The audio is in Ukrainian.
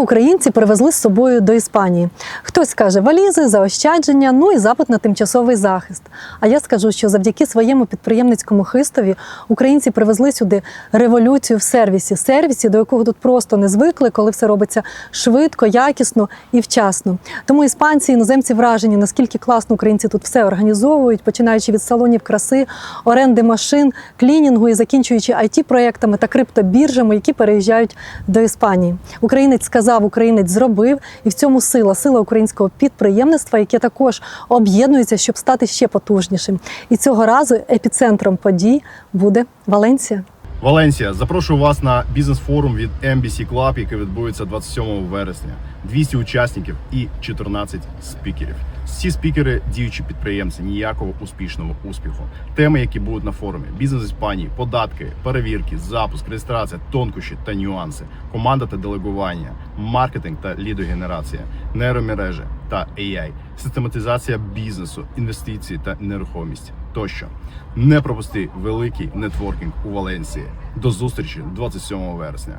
Українці привезли з собою до Іспанії? Хтось каже валізи, заощадження, ну і запит на тимчасовий захист. А я скажу, що завдяки своєму підприємницькому хистові українці привезли сюди революцію в сервісі, сервісі, до якого тут просто не звикли, коли все робиться швидко, якісно і вчасно. Тому іспанці, іноземці вражені, наскільки класно українці тут все організовують, починаючи від салонів краси, оренди машин, клінінгу і закінчуючи it проектами та криптобіржами, які переїжджають до Іспанії. Українець сказав, українець зробив, і в цьому сила, сила українського підприємництва, яке також об'єднується, щоб стати ще потужнішим. І цього разу епіцентром подій буде Валенсія. Валенсія, запрошую вас на бізнес-форум від MBC Club, який відбудеться 27 вересня. 200 учасників і 14 спікерів. Всі спікери діючі підприємці, ніякого успішного успіху. Теми, які будуть на форумі: бізнес Іспанії, податки, перевірки, запуск, реєстрація, тонкощі та нюанси, команда та делегування, маркетинг та лідогенерація, нейромережі та AI, систематизація бізнесу, інвестиції та нерухомість тощо. Не пропусти великий нетворкінг у Валенсії. До зустрічі 27 вересня.